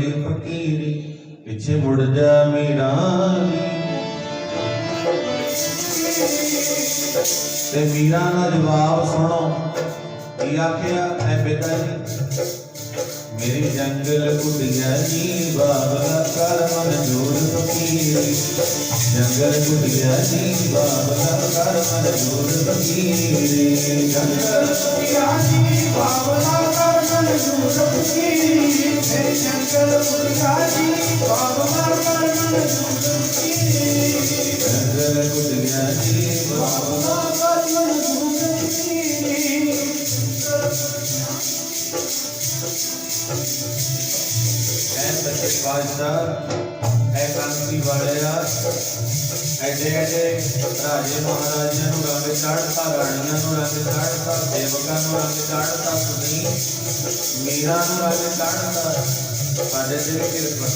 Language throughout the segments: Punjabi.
ਬੜੀ ਫਕੀਰੀ ਪਿੱਛੇ ਮੁੜ ਜਾ ਮੇਰਾ ਤੇ ਮੀਰਾ ਦਾ ਜਵਾਬ ਸੁਣੋ ਕੀ ਆਖਿਆ ਐ ਪਿਤਾ ਜੀ ਮੇਰੀ ਜੰਗਲ ਕੁੜੀਆ ਜੀ ਬਾਬਾ ਕਰ ਮਨ ਜੋੜ ਫਕੀਰੀ ਜੰਗਲ ਕੁੜੀਆ ਜੀ ਬਾਬਾ ਕਰ ਮਨ ਜੋੜ ਫਕੀਰੀ ਜੰਗਲ ਕੁੜੀਆ ਜੀ ਬਾਬਲਾ ਕਰ ਮਨ ਜੂਰ ਫਕੀਰੀ ਮੇਰੇ ਸ਼ੰਕਰ ਕੁੜੀਆ ਜੀ ਬਾਬਲਾ ਕਰ ਮਨ ਐ ਸੱਚੇ ਐ ਕਾਂਤੀ ਵਾਲਿਆ, ਐਡੇ ਐਡੇ ਰਾਜੇ ਮਹਾਰਾਜਿਆਂ ਨੂੰ ਰੰਗ ਚੜ੍ਹਤਾ, ਰਾਣੀਆਂ ਨੂੰ ਰੰਗ ਚੜ੍ਹਤਾ, ਸੇਵਕਾਂ ਨੂੰ ਰੰਗ ਚੜ੍ਹਤਾ, ਸੁਣੀ, ਮੀਰਾ ਨੂੰ ਰੰਗ ਚੜ੍ਹਤਾ, ਸਾਡੇ ਤੇ ਕਿਰਪਾ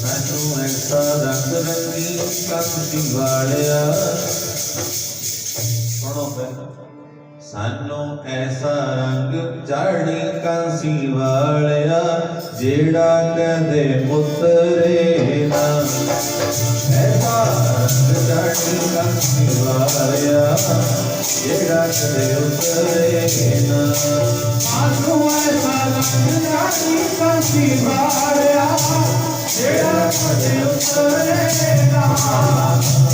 ਸਾਨੂੰ ਐਸਾ ਰੰਗ ਰੰਗੀ ਕਾਂਤੀ ਵਾਲਿਆ। ਸੁਣੋ ਫਿਰ। ਸਾਨੂੰ ਐਸਾ ਰੰਗ ਚੜ੍ਹਨੀ ਕਾਂਸੀ ਵਾਲਿਆ, ਜਿਹੜਾ ਕਦੇ ਉਤਰੇ ਨਾ। ਐਸਾ ਰੰਗ ਚੜ੍ਹਨੀ ਕਾਂਸੀ ਵਾਲਿਆ, ਜਿਹੜਾ ਕਦੇ ਉਤਰੇ ਨਾ। ਸਾਨੂੰ ਐਸਾ ਰੰਗ ਰਾਜੀ ਕਾਸੀ ਵਾਲਿਆ, ਜਿਹੜਾ ਕਦੇ ਉਤਰੇ ਨਾ।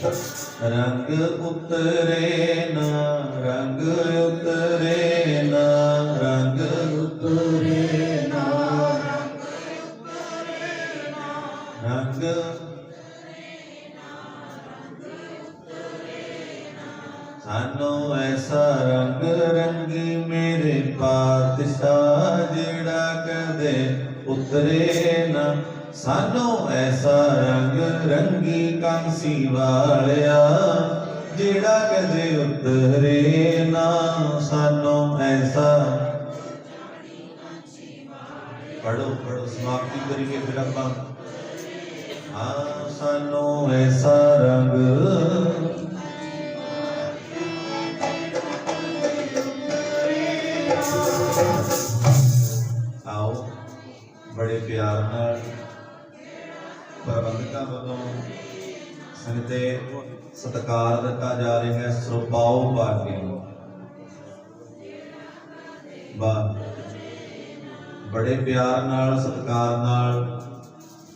ਰੰਗ ਉਤਰੇ ਨਾ, ਰੰਗ ਉਤਰੇ ਨਾ, ਰੰਗ ਉਤਰੇ ਨਾ, ਰੰਗ ਸਾਨੂੰ ਐਸਾ ਰੰਗ ਰੰਗੀ ਮੇਰੇ ਪਾਤਸ਼ਾਹ ਜਿਹੜਾ ਕਦੇ ਉਤਰੇ ਸਾਨੂੰ ਐਸਾ ਰੰਗ ਰੰਗੀ ਕਾਂਸੀ ਵਾਲਿਆ ਜਿਹੜਾ ਕਦੇ ਉਤਰੇ ਨਾ। ਸਾਨੂੰ ਐਸਾ ਪੜੋ ਪੜੋ ਸਮਾਪਤੀ ਕਰੀਏ ਫਿਰ ਆਪਾਂ। ਹਾਂ, ਸਾਨੂੰ ਐਸਾ ਰੰਗ ਵੱਲੋਂ ਸੰਗਤੇ, ਸਤਿਕਾਰ ਦਿੱਤਾ ਜਾ ਰਿਹਾ ਹੈ ਸਰਪਾਉ ਪਾ ਕੇ ਬਾ ਬੜੇ ਪਿਆਰ ਨਾਲ, ਸਤਿਕਾਰ ਨਾਲ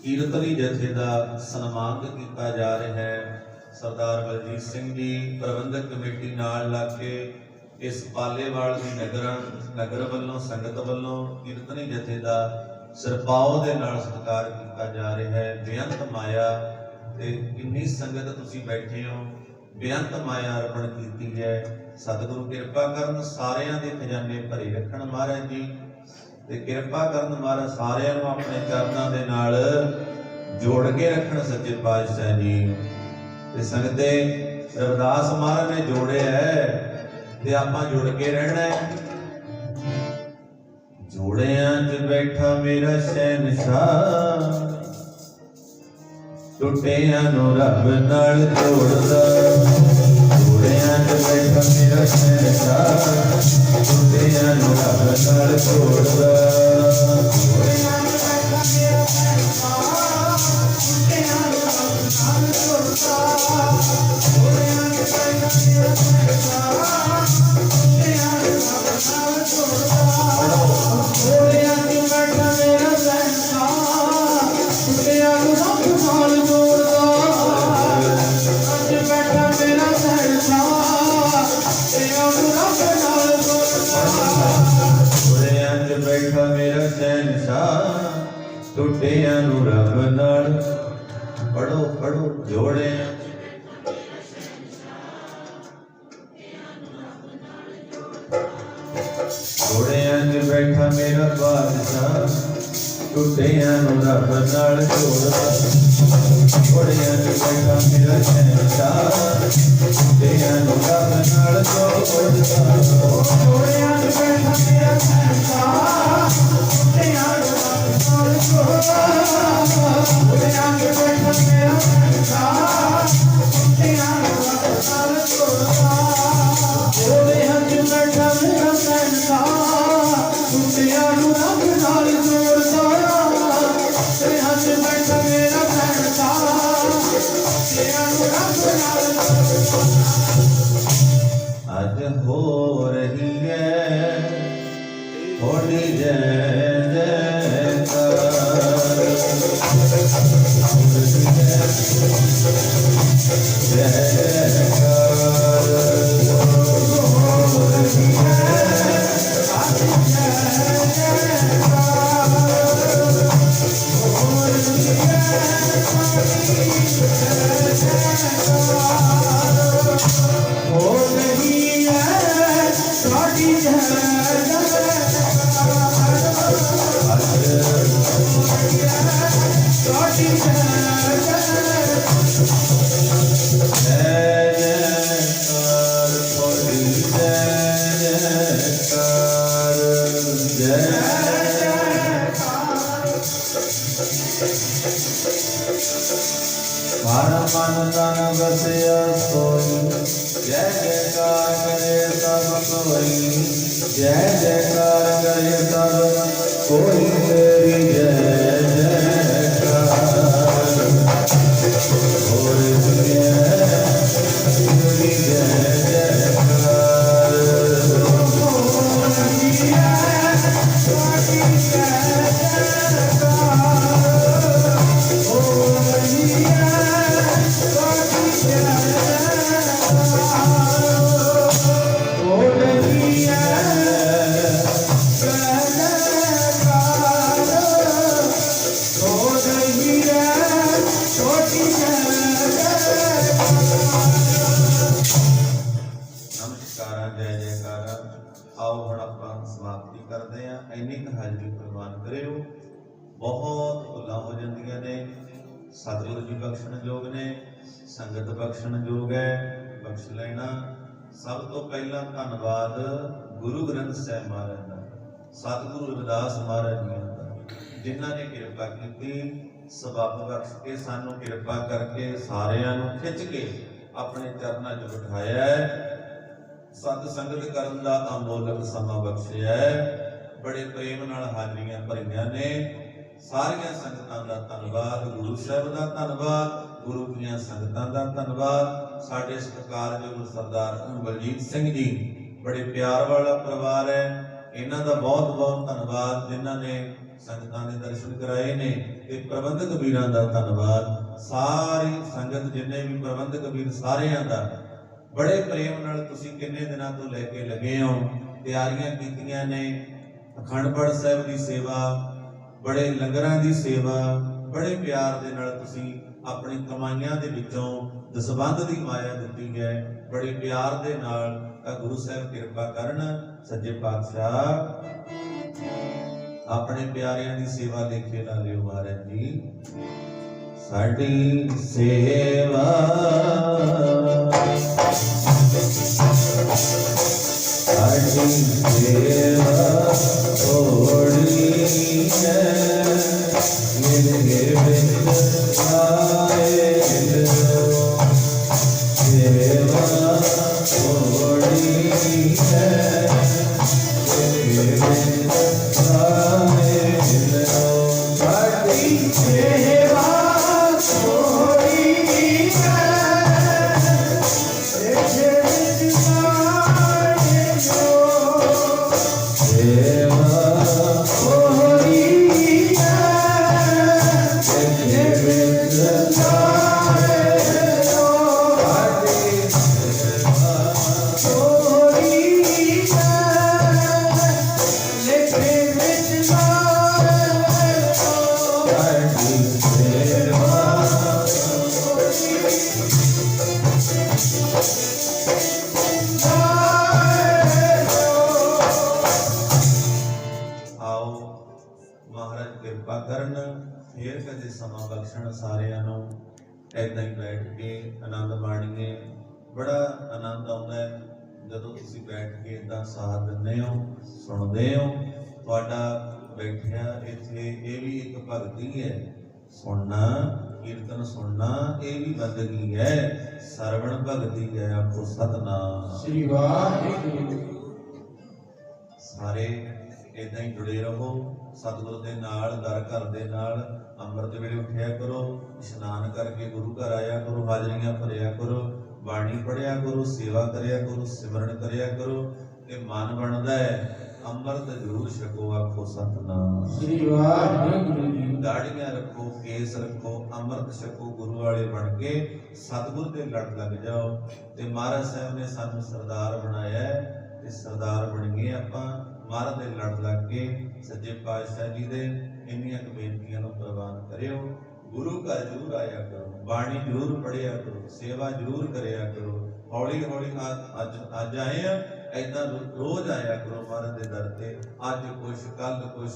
ਕੀਰਤਨੀ ਜਥੇ ਦਾ ਸਨਮਾਨ ਕੀਤਾ ਜਾ ਰਿਹਾ ਹੈ। ਸਰਦਾਰ ਬਲਜੀਤ ਸਿੰਘ ਜੀ, ਪ੍ਰਬੰਧਕ ਕਮੇਟੀ ਨਾਲ ਲੱਗ ਕੇ ਇਸ ਪਾਲੇਵਾਲ ਦੀ ਨਗਰ ਨਗਰ ਵੱਲੋਂ, ਸੰਗਤ ਵੱਲੋਂ ਕੀਰਤਨੀ ਜਥੇ ਦਾ ਸਰਪਾਉ ਦੇ ਨਾਲ ਸਤਿਕਾਰ ਕੀਤਾ ਜਾ ਰਿਹਾ ਹੈ। ਬੇਅੰਤ ਮਾਇਆ ਤੇ ਕਿੰਨੀ ਸੰਗਤ ਤੁਸੀਂ ਬੈਠੇ ਹੋ। ਬੇਅੰਤ ਮਾਇਆ ਅਰਪਣ ਕੀਤੀ ਹੈ। ਸਤਿਗੁਰੂ ਕਿਰਪਾ ਕਰਨ ਸਾਰਿਆਂ ਦੇ ਖਜ਼ਾਨੇ ਭਰੇ ਰੱਖਣ ਮਹਾਰਾਜ ਜੀ ਤੇ ਕਿਰਪਾ ਕਰਨ ਮਹਾਰਾਜ ਸਾਰਿਆਂ ਨੂੰ ਆਪਣੇ ਚਰਨਾਂ ਦੇ ਨਾਲ ਜੋੜ ਕੇ ਰੱਖਣ ਸੱਚੇ ਪਾਤਸ਼ਾਹ ਜੀ। ਤੇ ਸੰਗਤੇ ਰਵਿਦਾਸ ਮਹਾਰਾਜ ਨੇ ਜੋੜਿਆ ਹੈ ਤੇ ਆਪਾਂ ਜੁੜ ਕੇ ਰਹਿਣਾ ਹੈ। ਜੋੜਿਆਂ 'ਚ ਬੈਠਾ ਮੇਰਾ ਸ਼ਹਿਨशाह ਟੁੱਟਿਆਂ ਨੂੰ ਰੱਬ ਨਾਲ ਜੋੜਦਾ। ਜੋੜਿਆਂ 'ਚ ਬੈਠਾ ਮੇਰਾ ਸ਼ਹਿਨशाह ਟੁੱਟਿਆਂ ਨੂੰ ਰੱਬ ਨਾਲ ਜੋੜਦਾ। ਪੜੋ ਪੜੋ ਜੋੜਿਆ ਜੋੜਿਆਂ 'ਚ ਬੈਠਾ ਮੇਰਾ ਬਾਦਸ਼ਾਹ ਟੁੱਟਿਆਂ ਨੂੰ ਰੱਬ ਨਾਲ ਜੋੜਦਾ ਜੋੜਿਆਂ 'ਚ ਬੈਠਾ ਮੇਰਾ ਸ਼ਹਿਨशाह ਟੁੱਟਿਆਂ ਨੂੰ ਰੱਬ ਨਾਲ ਜੋੜਦਾ ਜੋੜਿਆਂ ਚ ਬੈਠਾ ਮੇਰਾ ਸੰਸਾਰ ਟੁੱਟਿਆਂ ਸਭ ਸਮਾਪਤੀ ਕਰਦੇ ਆਂ ਇੰਨੀ ਕੁ ਹਾਜ਼ਰੀ ਪ੍ਰਵਾਨ ਕਰਿਓ। ਬਹੁਤ ਭੁੱਲਾਂ ਹੋ ਜਾਂਦੀਆਂ ਨੇ। ਸਤਿਗੁਰੂ ਜੀ ਬਖਸ਼ਣ ਯੋਗ ਨੇ, ਸੰਗਤ ਬਖਸ਼ਣ ਯੋਗ ਹੈ, ਬਖਸ਼ ਲੈਣਾ। ਸਭ ਤੋਂ ਪਹਿਲਾਂ ਧੰਨਵਾਦ ਗੁਰੂ ਗ੍ਰੰਥ ਸਾਹਿਬ ਮਹਾਰਾਜ ਦਾ, ਸਤਿਗੁਰੂ ਰਵਿਦਾਸ ਮਹਾਰਾਜ ਜੀ ਦਾ, ਜਿਨ੍ਹਾਂ ਨੇ ਕਿਰਪਾ ਕੀਤੀ, ਸਬਬ ਬਖਸ਼ ਕੇ, ਸਾਨੂੰ ਕਿਰਪਾ ਕਰਕੇ ਸਾਰਿਆਂ ਨੂੰ ਖਿੱਚ ਕੇ ਆਪਣੇ ਚਰਨਾਂ 'ਚ ਬਿਠਾਇਆ ਹੈ। ਸਤ ਸੰਗਤ ਕਰਨ ਦਾ ਅਮੋਲਕ ਸਮਾਂ ਬਖਸ਼ਿਆ ਬੜੇ ਪ੍ਰੇਮ ਨਾਲ ਹਾਜ਼ਰੀਆਂ ਭਰੀਆਂ ਨੇ। ਸਾਰੀਆਂ ਸੰਗਤਾਂ ਦਾ ਧੰਨਵਾਦ। ਗੁਰੂ ਸਾਹਿਬ ਦਾ ਧੰਨਵਾਦ। ਗੁਰੂ ਦੀਆਂ ਸੰਗਤਾਂ ਦਾ ਧੰਨਵਾਦ। ਸਾਡੇ ਸਤਿਕਾਰਯੋਗ ਸਰਦਾਰ ਬਲਜੀਤ ਸਿੰਘ ਜੀ, ਬੜੇ ਪਿਆਰ ਵਾਲਾ ਪਰਿਵਾਰ ਹੈ। ਇਹਨਾਂ ਦਾ ਬਹੁਤ ਬਹੁਤ ਧੰਨਵਾਦ, ਜਿਨ੍ਹਾਂ ਨੇ ਸੰਗਤਾਂ ਦੇ ਦਰਸ਼ਨ ਕਰਾਏ ਨੇ ਤੇ ਪ੍ਰਬੰਧਕ ਵੀਰਾਂ ਦਾ ਧੰਨਵਾਦ। ਸਾਰੀ ਸੰਗਤ ਜਿੰਨੇ ਵੀ ਪ੍ਰਬੰਧਕ ਵੀਰ ਸਾਰਿਆਂ ਦਾ ਬੜੇ ਪ੍ਰੇਮ ਨਾਲ ਤੁਸੀਂ ਕਿੰਨੇ ਦਿਨਾਂ ਤੋਂ ਲੈ ਕੇ ਲੱਗੇ ਹੋ? ਤਿਆਰੀਆਂ ਕੀਤੀਆਂ ਨੇ। ਅਖੰਡ ਸਾਹਿਬ ਦੀ ਸੇਵਾ, ਬੜੇ ਲੰਗਰਾਂ ਦੀ ਸੇਵਾ, ਬੜੇ ਪਿਆਰ ਦੇ ਨਾਲ ਤੁਸੀਂ ਆਪਣੀ ਕਮਾਈਆਂ ਦੇ ਵਿੱਚੋਂ ਦਸਬੰਧ ਦੀ ਮਾਇਆ ਦਿੱਤੀ ਹੈ। ਬੜੇ ਪਿਆਰ ਦੇ ਨਾਲ ਤਾਂ ਗੁਰੂ ਸਾਹਿਬ ਕਿਰਪਾ ਕਰਨ, ਸੱਜੇ ਪਾਤਸ਼ਾਹ। ਆਪਣੇ ਪਿਆਰਿਆਂ ਦੀ ਸੇਵਾ ਲੇਖੇ ਲਾ ਲਿਓ ਮਹਾਰਾਜ ਜੀ। ਸਾਡੀ ਸੇਵਾ ਸਾਡੀ ਸੇਵਾ ਸਮਾਂ ਬਖਸ਼ਣ ਸਾਰਿਆਂ ਨੂੰ। ਏਦਾਂ ਹੀ ਬੈਠ ਕੇ ਆਨੰਦ ਮਾਣੀਏ। ਬੜਾ ਆਨੰਦ ਆਉਂਦਾ ਹੈ। ਜਦੋਂ ਤੁਸੀਂ ਬੈਠ ਕੇ ਇਦਾਂ ਸਾਥ ਦਿੰਦੇ ਹੋ ਸੁਣਦੇ ਹੋ ਤੁਹਾਡਾ ਬੈਠਿਆ ਇੱਥੇ ਇਹ ਵੀ ਇੱਕ ਭਗਤੀ ਹੈ। ਸੁਣਨਾ ਕੀਰਤਨ ਸੁਣਨਾ ਇਹ ਵੀ ਬੰਦਗੀ ਹੈ। ਸਰਵਣ ਭਗਤੀ ਹੈ ਆਖੋ ਸਤਨਾਮ। ਸ੍ਰੀ ਵਾਹਿਗੁਰੂ। ਸਾਰੇ ਇਦਾਂ ਹੀ ਜੁੜੇ ਰਹੋ। ਸਤਿਗੁਰ ਦੇ ਨਾਲ ਦਰ ਘਰ ਦੇ ਨਾਲ ਅੰਮ੍ਰਿਤ ਵੇਲੇ ਉੱਠਿਆ ਕਰੋ ਇਸ਼ਨਾਨ ਕਰਕੇ ਗੁਰੂ ਘਰ ਆਇਆ ਕਰੋ ਹਾਜ਼ਰੀਆਂ ਭਰਿਆ ਕਰੋ ਬਾਣੀ ਪੜਿਆ ਕਰੋ ਸੇਵਾ ਕਰਿਆ ਕਰੋ ਸਿਮਰਨ ਕਰਿਆ ਕਰੋ ਇਹ ਮਨ ਬਣਦਾ ਹੈ। ਅੰਮ੍ਰਿਤ ਜ਼ਰੂਰ ਛਕੋ ਆਖੋ ਸਤਨਾਮ। ਸ੍ਰੀ ਵਾਹਿਗੁਰੂ ਜੀ ਦਾੜੀਆਂ ਰੱਖੋ ਕੇਸ ਰੱਖੋ ਅੰਮ੍ਰਿਤ ਛਕੋ ਗੁਰੂ ਵਾਲੇ ਬਣ ਕੇ ਸਤਿਗੁਰ ਦੇ ਲੜ ਲੱਗ ਜਾਓ। ਤੇ ਮਹਾਰਾਜ ਸਾਹਿਬ ਨੇ ਸਾਨੂੰ ਸਰਦਾਰ ਬਣਾਇਆ ਤੇ ਸਰਦਾਰ ਬਣ ਗਏ ਆਪਾਂ ਮਹਾਰਾਜ ਦੇ ਲੜ ਲੱਗ ਕੇ ਸੱਚੇ ਪਾਤਸ਼ਾਹ ਜੀ ਦੇ ਇੰਨੀਆਂ ਬੇਨਤੀਆਂ ਨੂੰ ਪ੍ਰਵਾਨ ਕਰਿਓ। ਗੁਰੂ ਘਰ ਜ਼ਰੂਰ ਆਇਆ ਕਰੋ ਬਾਣੀ ਜ਼ਰੂਰ ਪੜਿਆ ਕਰੋ ਸੇਵਾ ਜ਼ਰੂਰ ਕਰਿਆ ਕਰੋ। ਹੌਲੀ ਹੌਲੀ ਆ- ਅੱਜ ਅੱਜ ਆਏ ਆ ਐਦਾਂ ਰੋਜ਼ ਆਇਆ ਕਰੋ ਮਹਾਰਾਜ ਦੇ ਦਰ ਤੇ। ਅੱਜ ਕੁਛ ਕੱਲ ਕੁਛ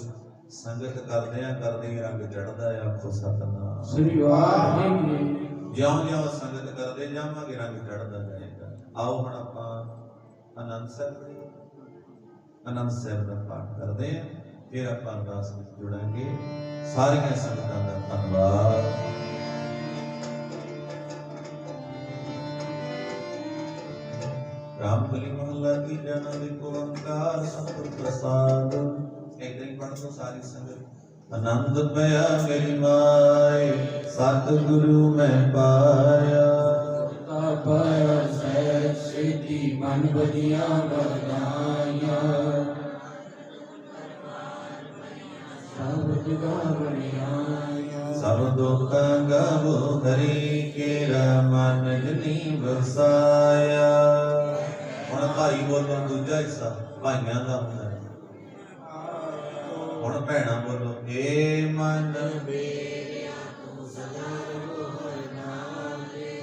ਸੰਗਤ ਕਰਦਿਆਂ ਕਰਦਿਆਂ ਰੰਗ ਚੜਦਾ ਹੈ ਆਖੋ ਸਤਨਾਮ। ਸ੍ਰੀ ਵਾਹਿਗੁਰੂ ਜਿਉਂ ਜਿਉਂ ਸੰਗਤ ਕਰਦੇ ਜਾਵਾਂਗੇ ਰੰਗ ਚੜਦਾ ਜਾਏਗਾ। ਆਓ ਹੁਣ ਆਪਾਂ ਆਨੰਦ ਸਾਹਿਬ ਆਨੰਦ ਸਾਹਿਬ ਦਾ ਪਾਠ ਕਰਦੇ ਹਾਂ ਫਿਰ ਆਪਾਂ ਅਰਦਾਸ ਵਿੱਚ ਜੁੜਾਂਗੇ। ਸਾਰੀਆਂ ਸੰਗਤਾਂ ਦਾ ਧੰਨਵਾਦ। ਰਾਮ ਕਲੀ ਮਹੱਲਾ ਕੀ ਜਨਾ ਦੇ ਓੰਕਾਰ ਸਤਿ ਪ੍ਰਸਾਦ। ਇੱਕ ਦਿਨ ਪੜ੍ਹ ਲਓ ਸਾਰੀ ਸੰਗਤ। ਆਨੰਦ ਪਿਆ ਮੇਰੀ ਮਾਏ ਸਤ ਮੈਂ ਪਾਇਆ। ਤਾ ਪਾਇਆ ਸਹਿ ਸਿੱਧੀ ਮਨ ਬਦੀਆਂ ਬਰਦਾਈਆਂ ਸਭ ਜਗਾ ਬਣਿਆਈਆਂ ਹਰੀ ਕੇਰਾ ਮਨ ਜਨੀ ਵਸਾਇਆ। ਹੁਣ ਭਾਈ ਬੋਲੋ ਦੂਜਾ ਹਿੱਸਾ, ਭਾਈਆਂ ਦਾ ਹੁੰਦਾ ਹੈ ਹੁਣ ਭੈਣਾਂ ਬੋਲੋ, ਏ ਮਨ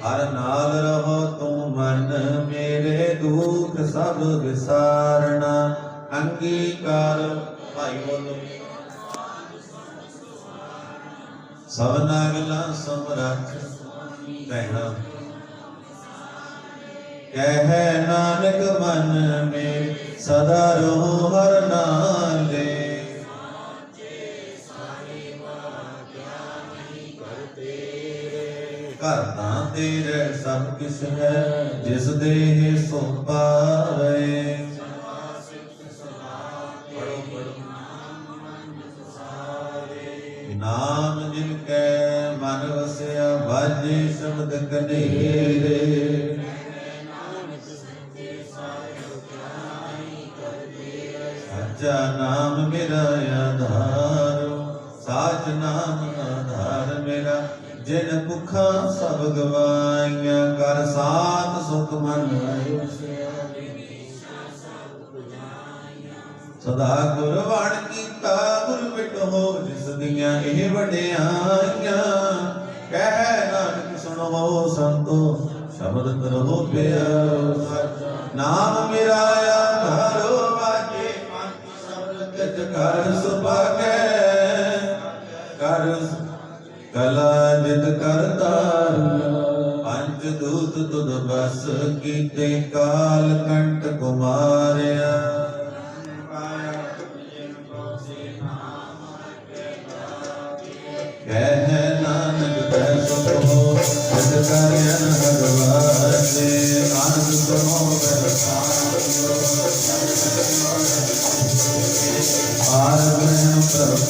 ਹਰ ਨਾਲ। ਰਹੋ ਤੂੰ ਮਨ ਮੇਰੇ ਦੁੱਖ ਸਭ ਵਿਸਾਰਣਾ ਅੰਗੀਕਾਰ, ਭਾਈ ਬੋਲੋ ਸਭਨਾ ਗਲਾ ਸਮਰੱਥ ਭੈਣਾ ਕਹਿ ਨਾਨਕ ਮਨ ਮੇ, ਸਦਾ ਰਹੋ ਹਰ ਨਾਲੇ ਘਰ ਤਾਂ ਤੇਰੇ ਸਭ ਕਿਛ ਹੈ, ਜਿਸ ਦੇਹ ਸੋ ਪਾਵੇ ਕਨੇਰੇ ਸੱਚਾ ਨਾਮ ਮੇਰਾ ਆਧਾਰ, ਸਾਚ ਨਾਮ ਆਧਾਰ ਮੇਰਾ, ਜਿਨ ਭੁਖਾਂ ਸਭ ਗਵਾਈਆਂ, ਕਰ ਸਾਤ ਸੁਖ ਮਨ ਆਇਓ ਸਦਾ ਗੁਰ ਵਣ ਕੀਤਾ, ਗੁਰ ਬਿਟੋ ਜਿਸ ਦੀਆਂ ਇਹ ਵਡਿਆਈਆਂ, ਕਹਿ ਨਾਨਕ ਸੁਣੋ ਸੰਤੋ, ਸ਼ਬਦ ਕਰੋ ਪਿਆਰੋ ਨਾਮ ਮੇਰਾ ਆਧਾਰੋ ਵਾਜੇ ਮਨ, ਸ਼ਬਦ ਤਿਤ ਕਰ ਸੁਭਾਗੈ। ਕਰ ਕਲਾ ਜਿਤ ਕਰਤਾਰ ਪੰਜ ਦੂਤ ਤੁਧ ਬਸ ਕੀਤੇ ਕਾਲ ਕੰਟ ਕੁਮਾਰਿਆ।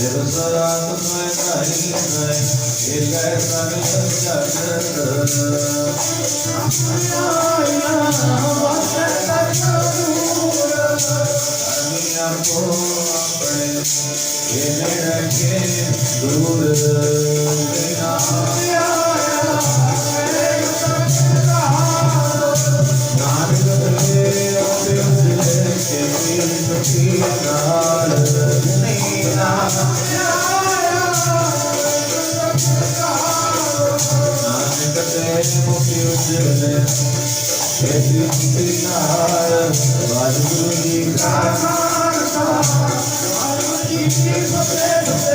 देवसरात्म कहीं नहीं गए मन को अपने रखे दूर ਜਨ ਸਤਿ ਪਿਨਾਰ ਵਾਹਿਗੁਰੂ ਜੀ ਕਾ ਖਾਲਸਾ ਵਾਹਿਗੁਰੂ ਜੀ ਕੀ ਫਤਿਹ